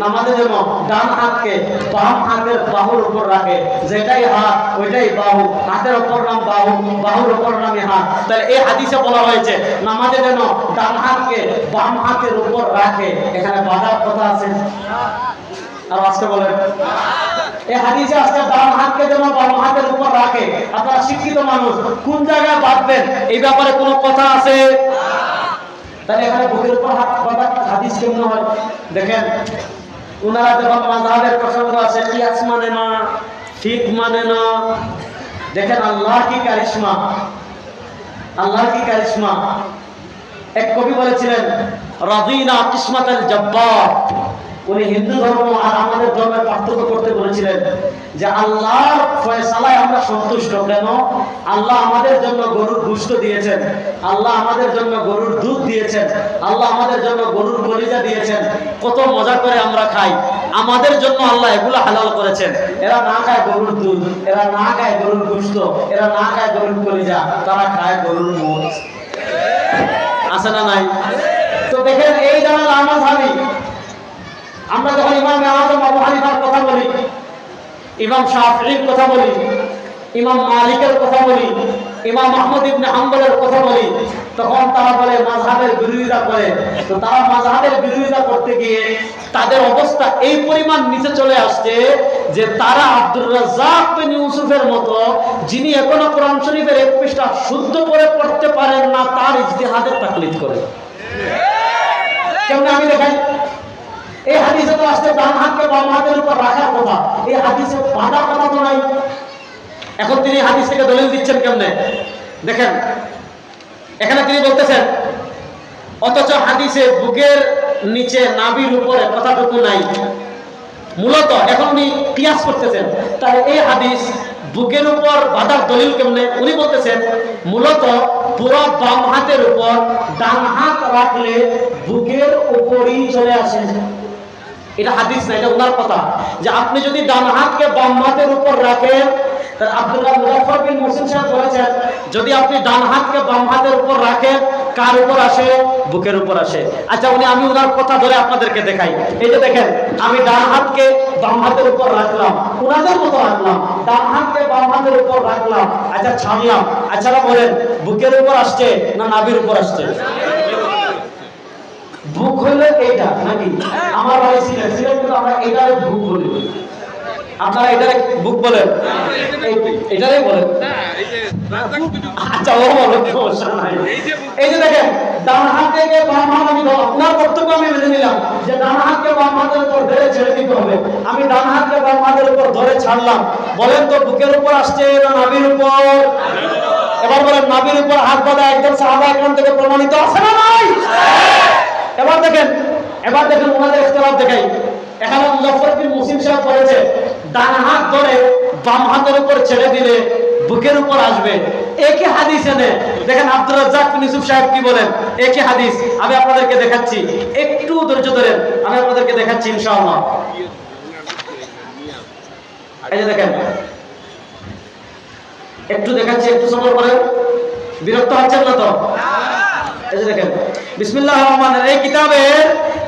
নামাজে যেন ডান হাতকে বাম হাতের বাহুর উপর রাখে। যেটাই হাত, ওইটাই বাহু। হাতের উপর নাম বাহু, বাহুর উপর নামে হাত। তাহলে এই হাদিসে বলা হয়েছে নামাজে যেন ডান হাতকে বাম হাতের উপর রাখে। এখানে বাধার কথা আছে। আর আজকে বলেন। এই হাদিসে আজকে বাম হাতকে যেন বাম হাতের উপর রাখে। আপনারা শিক্ষিত মানুষ, কোন জায়গায় বাঁধবেন? এই ব্যাপারে কোনো কথা আছে? তাহলে এখানে বুকের উপর হাত বাঁধা হাদিস কেমন হয়? দেখেন। ওনারা যখন প্রসঙ্গ আছে, কিয়াস মানে না ঠিক মানে না, দেখেন আল্লাহ কি কারিশমা? আল্লাহ কি কারিশমা? এক কবি বলেছিলেন জব্বার উনি হিন্দু ধর্ম আর আমাদের ধর্মের পার্থক্য করতে বলেছিলেন যে, আল্লাহর ফয়সালায় আমরা সন্তুষ্ট, কেন? আল্লাহ আমাদের জন্য গরুর গুস্ত দিয়েছেন। আল্লাহ আমাদের জন্য গরুর দুধ আল্লাহ আমাদের জন্য গরুর কলিজা দিয়েছেন, কত মজা করে আমরা খাই। আমাদের জন্য আল্লাহ এগুলো হালাল করেছেন। এরা না খায় গরুর দুধ, এরা না খায় গরুর গুস্ত এরা না খায় গরুর কলিজা, তারা খায় গরুর মোচ আছে না নাই? তো দেখেন, এই যারা নামাজ হানি আমরা যখন ইমাম আজম আবু হানিফার কথা বলি, ইমাম শাফির কথা বলি, ইমাম মালিকের কথা বলি ইমাম আহমদ ইবনে হাম্বলের কথা বলি, তখন তারা বলে, মাযহাবের বিরোধিতা করে। তো তারা মাযহাবের বিরোধিতা করতে গিয়ে তাদের অবস্থা এই পরিমাণ নিচে চলে আসছে যে তারা আব্দুর রাজ্জাক বিন ইউসুফের মতো, যিনি এখনও কোরআন শরীফের এক পৃষ্ঠা শুদ্ধ করে পড়তে পারেন না, তার ইজতিহাদের তাকলিদ করে। কেমন আমি দেখাই? এই হাদিসে তো আসছে, ডান হাতকে বাম হাতের উপর রাখার কথা। এই হাদিসে বাঁধা কথা তো নাই। এখন তিনি হাদিস থেকে দলিল দিচ্ছেন কেমনে? দেখেন, এখানে তিনি বলতেছেন, অথচ হাদিসে বুকের নিচে নাভির উপরে কথাটুকু নাই। মূলত এখন উনি কিয়াস করতেছেন। তাহলে এই হাদিস বুকের উপর বাধার দলিল কেমনে? উনি বলতেছেন, মূলত পুরো বাম হাতের উপর ডান হাত রাখলে বুকের উপরই চলে আসে। এটা হাদিস না, এটা ওনার কথা। যে আপনি যদি ডান হাতকে বাম হাতের উপর রাখেন যদি আপনি ডান হাতকে বাম হাতের উপর রাখেন, কার উপর আসে? বুকের উপর আসে। আচ্ছা উনি, আমি ওনার কথা ধরে আপনাদেরকে দেখাই। এই যে দেখেন, আমি ডান হাতকে বাম হাতের উপর রাখলাম মতো রাখলাম, ডান হাতকে বাম হাতের উপর রাখলাম। আচ্ছা ছাড়লাম। আচ্ছা বলেন, বুকের উপর আসছে না নাভির উপর আসছে? বুক হলে এইটা নাকি? আমার বাড়ি সিলেট সিলেট আমরা এটারে বুক বলি। আপনারা এটারে বুক বলেন। এটারেই বলেন। আচ্ছা ও বলো সমস্যা নাই। এই যে দেখেন, ডান হাত থেকে বাম হাত আমি আপনার বক্তব্য আমি মেনে নিলাম যে ডান হাতকে বাম হাতের উপর ধরে ছেড়ে দিতে হবে। আমি ডান হাতকে বাম হাতের উপর ধরে ছাড়লাম। বলেন তো, বুকের উপর আসছে না নাভির উপর? এবার বলেন, নাভির উপর হাত বাঁধা একদম সাহাবা একরাম থেকে প্রমাণিত আছে না নাই? এবার দেখেন এবার দেখেন ওনাদের ইখতিলাফ দেখাই। এখানে সাহেব বলেছে, ডান হাত ধরে বাম হাতের উপর ছেড়ে দিলে বুকের উপর আসবে। একই হাদিস এনে, দেখেন রাজ্জাক বিন ইউসুফ সাহেব কি বলেন? একই হাদিস, আমি আপনাদেরকে দেখাচ্ছি। একটু ধৈর্য ধরেন, আমি আপনাদেরকে দেখাচ্ছি ইনশাআল্লাহ। এই দেখেন, একটু দেখাচ্ছি, একটু সময় করেন। বিরক্ত হচ্ছেন না তো? এই দেখেন বিসমিল্লাহ রহমান এই কিতাবের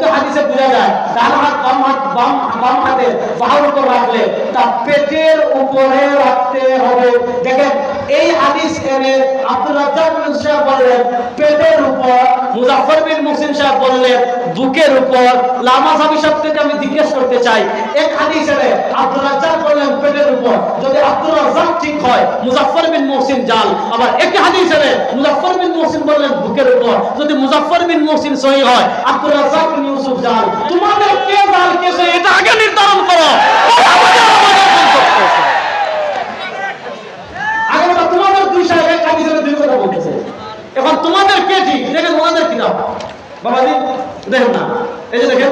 উক্ত হাদিসে বোঝা যায় ডান হাত বাম হাত, বাম বাম হাতে বাহুর উপর রাখলে তা পেটের উপরে রাখতে হবে। দেখেন, এই হাদিস এনে আব্দুল রাজ্জাক বললেন, পেটের উপর মুজাফফর বিন মুহসিন সাহেব বললেন, বুকের উপর লামা সাহেব সাহেব থেকে আমি জিজ্ঞেস করতে চাই। এক হাদিস আব্দুল রাজ্জাক বললেন, পেটের উপর, যদি আব্দুল রাজ্জাক ঠিক হয় মুজাফফর বিন মুহসিন জাল। আবার এক হাদিস এনে মুজাফফর বিন মুহসিন বললেন, বুকের উপর, যদি মুজাফফর বিন মুহসিন সহি হয়, আব্দুল রাজ্জাক বিন ইউসুফ জাল। তোমাদের কে জাল কে এটা আগে নির্ধারণ করো। আমাদের আমাদের মন্তব্য আছে। আগে বলো, তোমাদের দুই সাহেব এক হাদিসের দুই কথা বলতেছে এখন তোমাদের কে ঠিক? দেখেন ওনাদের কিতাব বাবাজি, দেখেন না। এই যে দেখেন,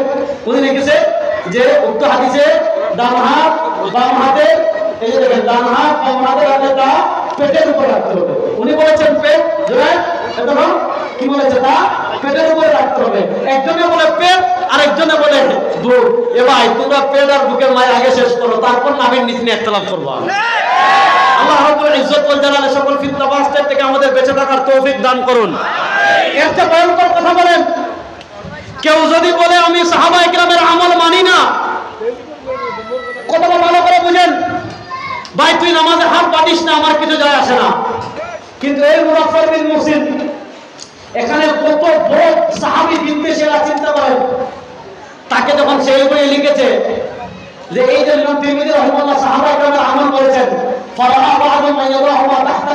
উনি লিখেছে যে, উক্ত হাদিসে ডান হাত, বাম হাতে, এই যে দেখেন, ডান হাত, বাম হাতের হাতেটা পেটের উপর রাখতে হবে। উনি বলেছেন পেট দেখুন কি বলেছে তা? পেটের উপরে রাখতে হবে। একজনে বলে পেট আর একজনে বলে বুক। এ ভাই, তোমরা পেট আর বুকের মায়ের আগে শেষ করো, তারপর নামের নিচে নিয়ে একতলাপ করব। আল্লাহ রাব্বুল ইজ্জত ওয়াল জালালে সকল ফিতনা আমাদের বেঁচে থাকার তৌফিক দান করুন। এর ভয়ঙ্কর কথা বলেন কেউ যদি বলে, আমি সাহাবা ইকরামের আমল মানি না। কথাটা ভালো করে বুঝেন। ভাই, তুই নামাজে হাত পাতিস না, আমার কিছু যায় আসে না। কিন্তু এই মুনাফর বিন মুসিন এখানে কত বড় সাহাবি বিদ্বেষীরা চিন্তা করেন তাকে যখন সেই বই লিখেছে যে, এই যে তিরমিজি রাহিমাহুল্লাহ সাহাবা ইকরামের আমল করেছেন। ফারাআ বা'দুম মান ইয়াদাহুমা তাহতা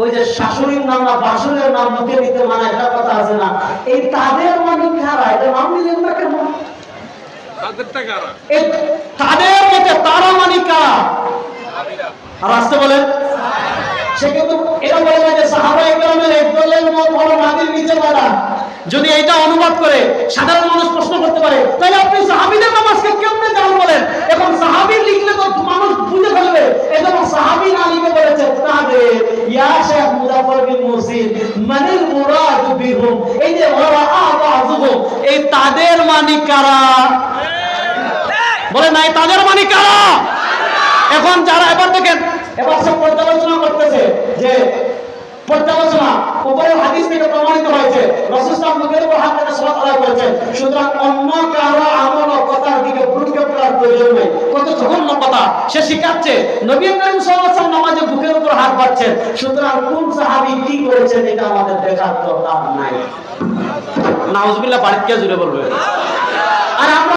ওই যে শাশুড়ির নাম না বাসুরের নাম মুখে নিতে মানা একটা কথা আছে না। এই তাদের মানে কারা এটা নাম নিলেন না কেন তাদেরটা কারা এই তাদের মতে তারা মানে কারা আর আসতে বলেন সে কিন্তু এটা বলে না যে সাহাবা ইকরামের একদলের মত হলো নাদির নিচে বাঁধা। যদি এটা অনুবাদ করে সাধারণ মানুষ প্রশ্ন করতে পারে তাহলে আপনি সাহাবীদের নামাজকে কেমনে জাল বলেন? এখন সাহাবী লিখলে তো মানুষ বুঝে ফেলবে এজন্য সাহাবী না লিখে বলেছে তাদের ইয়া শেখ মুজাফফর বিন মুসিদ মানিল মুরাদ বিহুম এই যে ওরা আবাজুহুম এই তাদের মানি কারা বলে নাই, তাদের মানে কারা? এখন যারা এবার দেখেন এবার সব পর্যালোচনা করতেছে যে সে শিখাচ্ছে বুকের উপর হাত সুতরাং আমাদের নাই। বাড়িতে জুড়ে বলবে। আর আমরা